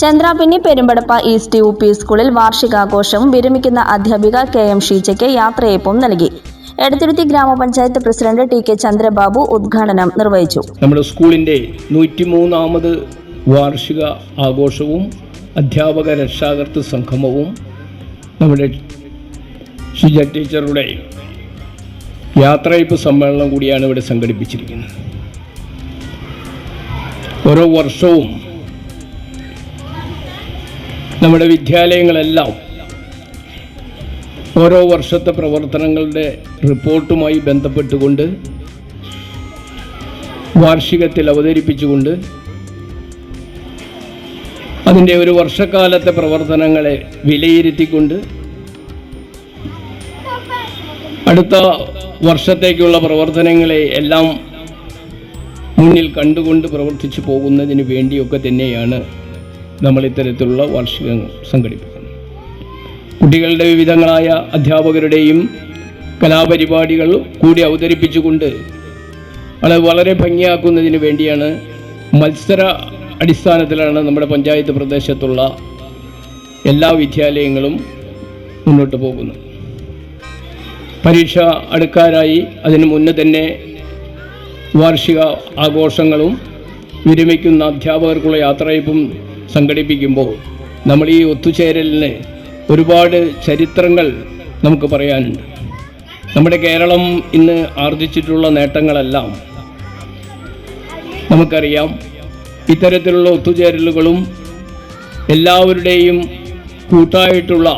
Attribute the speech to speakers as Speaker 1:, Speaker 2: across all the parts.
Speaker 1: Chandrapinni Perumpadappa east U P സ്കൂളിൽ വാർഷികാഘോഷവും വിരമിക്കുന്ന അധ്യാപിക കെ എം ഷീജയ്ക്ക് യാത്രയയപ്പും നൽകി. എടത്തിരുത്തി ഗ്രാമപഞ്ചായത്ത് പ്രസിഡന്റ് ടി കെ ചന്ദ്രബാബു ഉദ്ഘാടനം നിർവഹിച്ചു.
Speaker 2: നമ്മുടെ സ്കൂളിന്റെ നൂറ്റിമൂന്നാമത് വാർഷിക ആഘോഷവും അധ്യാപക രക്ഷാകർത്തൃ സംഗമവും നമ്മുടെ ഷിജ ടീച്ചറുടെ യാത്രയപ്പ് സമ്മേളനം കൂടിയാണ് ഇവിടെ സംഘടിപ്പിച്ചിരിക്കുന്നത്. ഓരോ വർഷവും നമ്മുടെ വിദ്യാലയങ്ങളെല്ലാം ഓരോ വർഷത്തെ പ്രവർത്തനങ്ങളുടെ റിപ്പോർട്ടുമായി ബന്ധപ്പെട്ടുകൊണ്ട് വാർഷികത്തിൽ അവതരിപ്പിച്ചുകൊണ്ട് അതിന്റെ ഒരു വർഷക്കാലത്തെ പ്രവർത്തനങ്ങളെ വിലയിരുത്തിക്കൊണ്ട് അടുത്ത വർഷത്തേക്കുള്ള പ്രവർത്തനങ്ങളെ എല്ലാം മുന്നിൽ കണ്ടുകൊണ്ട് പ്രവർത്തിച്ചു പോകുന്നതിന് വേണ്ടിയൊക്കെ തന്നെയാണ് നമ്മൾ ഇത്തരത്തിലുള്ള വാർഷികങ്ങൾ സംഘടിപ്പിക്കുന്നു. കുട്ടികളുടെ വിവിധങ്ങളായ അധ്യാപകരുടെയും കലാപരിപാടികൾ കൂടി അവതരിപ്പിച്ചുകൊണ്ട് അത് വളരെ ഭംഗിയാക്കുന്നതിന് വേണ്ടിയാണ് മത്സര അടിസ്ഥാനത്തിലാണ് നമ്മുടെ പഞ്ചായത്ത് പ്രദേശത്തുള്ള എല്ലാ വിദ്യാലയങ്ങളും മുന്നോട്ട് പോകുന്നത്. പരീക്ഷ അടുക്കാരായി അതിന് മുന്നേ തന്നെ വാർഷിക ആഘോഷങ്ങളും വിരമിക്കുന്ന അധ്യാപകർക്കുള്ള യാത്രയപ്പും സംഘടിപ്പിക്കുമ്പോൾ നമ്മൾ ഈ ഒത്തുചേരലിന് ഒരുപാട് ചരിത്രങ്ങൾ നമുക്ക് പറയാനുണ്ട്. നമ്മുടെ കേരളം ഇന്ന് ആർജിച്ചിട്ടുള്ള നേട്ടങ്ങളെല്ലാം നമുക്കറിയാം. ഇത്തരത്തിലുള്ള ഒത്തുചേരലുകളും എല്ലാവരുടെയും കൂട്ടായിട്ടുള്ള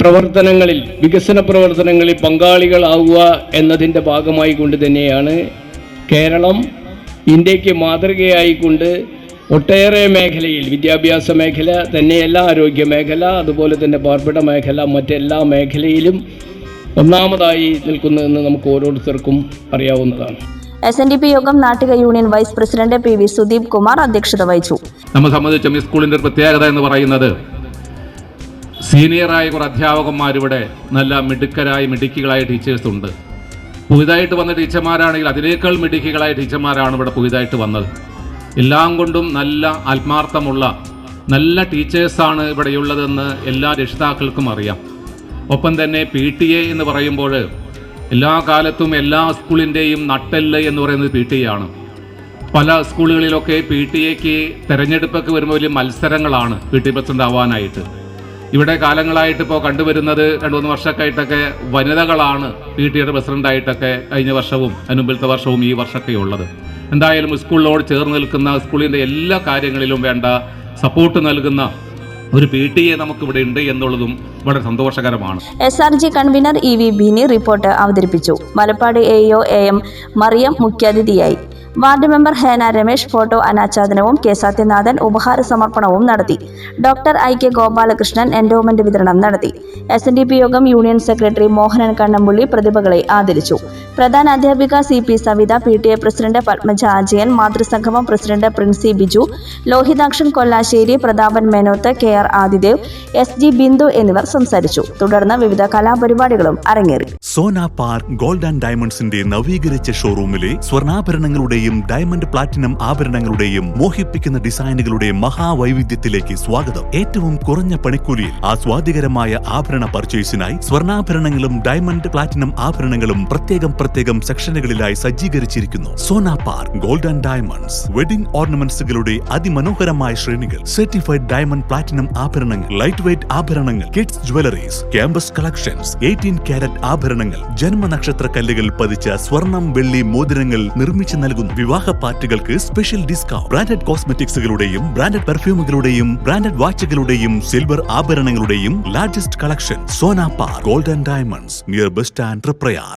Speaker 2: പ്രവർത്തനങ്ങളിൽ വികസന പ്രവർത്തനങ്ങളിൽ പങ്കാളികളാവുക എന്നതിന്റെ ഭാഗമായി കൊണ്ട് തന്നെയാണ് കേരളം ഇന്ത്യയ്ക്ക് മാതൃകയായിക്കൊണ്ട് ഒട്ടേറെ മേഖലയിൽ വിദ്യാഭ്യാസ മേഖല തന്നെയല്ല ആരോഗ്യ മേഖല അതുപോലെ തന്നെ പാർപ്പിട മേഖല മറ്റെല്ലാ മേഖലയിലും ഒന്നാമതായി നിൽക്കുന്നതെന്ന് നമുക്ക് ഓരോരുത്തർക്കും അറിയാവുന്നതാണ്.
Speaker 1: എസ് എൻ ഡി പി യോഗം Nattika union vice president P V Sudeep Kumar അധ്യക്ഷത വഹിച്ചു.
Speaker 3: നമ്മെ സംബന്ധിച്ച ഈ സ്കൂളിന്റെ ഒരു പ്രത്യേകത എന്ന് പറയുന്നത് സീനിയറായ കുറേ അധ്യാപകന്മാരിവിടെ നല്ല മിടുക്കരായി മിടുക്കികളായ ടീച്ചേഴ്സ് ഉണ്ട്. പുതുതായിട്ട് വന്ന ടീച്ചർമാരാണെങ്കിൽ അതിനേക്കാൾ മിടുക്കികളായ ടീച്ചർമാരാണ് ഇവിടെ പുതുതായിട്ട് വന്നത്. എല്ലാം കൊണ്ടും നല്ല ആത്മാർത്ഥമുള്ള നല്ല ടീച്ചേഴ്സാണ് ഇവിടെയുള്ളതെന്ന് എല്ലാ രക്ഷിതാക്കൾക്കും അറിയാം. ഒപ്പം തന്നെ പി ടി എ എന്ന് പറയുമ്പോൾ എല്ലാ കാലത്തും എല്ലാ സ്കൂളിന്റെയും നട്ടെല്ല് എന്ന് പറയുന്നത് പി ടി എ ആണ്. പല സ്കൂളുകളിലൊക്കെ പി ടി എക്ക് തിരഞ്ഞെടുപ്പൊക്കെ വരുമ്പോൾ വലിയ മത്സരങ്ങളാണ് പി ടി പ്രസിഡന്റ് ആവാനായിട്ട് ഇവിടെ കാലങ്ങളായിട്ട് ഇപ്പോൾ കണ്ടുവരുന്നത് രണ്ടു മൂന്ന് വർഷമൊക്കെയായിട്ടൊക്കെ വനിതകളാണ് പി ടി എയുടെ പ്രസിഡന്റായിട്ടൊക്കെ കഴിഞ്ഞ വർഷവും അതിനുമ്പിലത്തെ വർഷവും ഈ വർഷമൊക്കെ ഉള്ളത്. എന്തായാലും സ്കൂളിനോട് ചേർന്ന് നിൽക്കുന്ന സ്കൂളിന്റെ എല്ലാ കാര്യങ്ങളിലും വേണ്ട സപ്പോർട്ട് നൽകുന്ന ഒരു പി ടി എ നമുക്കിവിടെ ഉണ്ട് എന്നുള്ളതും വളരെ സന്തോഷകരമാണ്.
Speaker 1: S R G convener E V Bini report അവതരിപ്പിച്ചു. Malappad A O A M Mariyam മുഖ്യാതിഥിയായി. Ward member Hena Ramesh photo അനാച്ഛാദനവും K Sathyanathan ഉപഹാര സമർപ്പണവും നടത്തി. Doctor I K Gopalakrishnan endowment വിതരണം നടത്തി. എസ് യോഗം യൂണിയൻ സെക്രട്ടറി മോഹനൻ കണ്ണമ്പുള്ളി പ്രതിഭകളെ ആദരിച്ചു. പ്രധാന അധ്യാപിക C P Savitha P T A president Padmaja Ajayan മാതൃസംഗമം president Princy Biju Lohithakshan Kollassery Prathapan Menoth K R Adidev S G Bindu എന്നിവർ സംസാരിച്ചു. തുടർന്ന് വിവിധ കലാപരിപാടികളും അരങ്ങേറി.
Speaker 4: സോന പാർക്ക് ഗോൾഡ് ആൻഡ് ഡയമണ്ട്സിന്റെ നവീകരിച്ച ഷോറൂമിലെ സ്വർണാഭരണങ്ങളുടെയും ഡയമണ്ട് പ്ലാറ്റിനം ആഭരണങ്ങളുടെയും മോഹിപ്പിക്കുന്ന ഡിസൈനുകളുടെയും മഹാവൈവിധ്യത്തിലേക്ക് സ്വാഗതം. ഏറ്റവും കുറഞ്ഞ പണിക്കൂലിയിൽ ആസ്വാദികരമായ ആഭരണ പർച്ചേസിനായി സ്വർണാഭരണങ്ങളും ഡയമണ്ട് പ്ലാറ്റിനം ആഭരണങ്ങളും പ്രത്യേകം പ്രത്യേകം സെക്ഷനുകളിലായി സജ്ജീകരിച്ചിരിക്കുന്നു. Sona Park Golden Diamonds wedding ഓർണമെന്റ്സുകളുടെ അതിമനോഹരമായ ശ്രേണികൾ സർട്ടിഫൈഡ് ഡയമണ്ട് പ്ലാറ്റിനം ആഭരണങ്ങൾ ലൈറ്റ് വെയിറ്റ് ആഭരണങ്ങൾ kids jewelleries campus collections eighteen carat ആഭരണങ്ങൾ ജന്മനക്ഷത്ര കല്ലുകൾ പതിച്ച സ്വർണം വെള്ളി മോതിരങ്ങൾ നിർമ്മിച്ചു നൽകുന്നു. വിവാഹ പാർട്ടികൾക്ക് സ്പെഷ്യൽ ഡിസ്കൗണ്ട്. ബ്രാൻഡഡ് കോസ്മെറ്റിക്സുകളുടെയും ബ്രാൻഡഡ് പെർഫ്യൂമുകളുടെയും ബ്രാൻഡഡ് വാച്ചുകളുടെയും silver ആഭരണങ്ങളുടെയും largest collection. Sona Park Golden Diamonds near bus stand Triprayar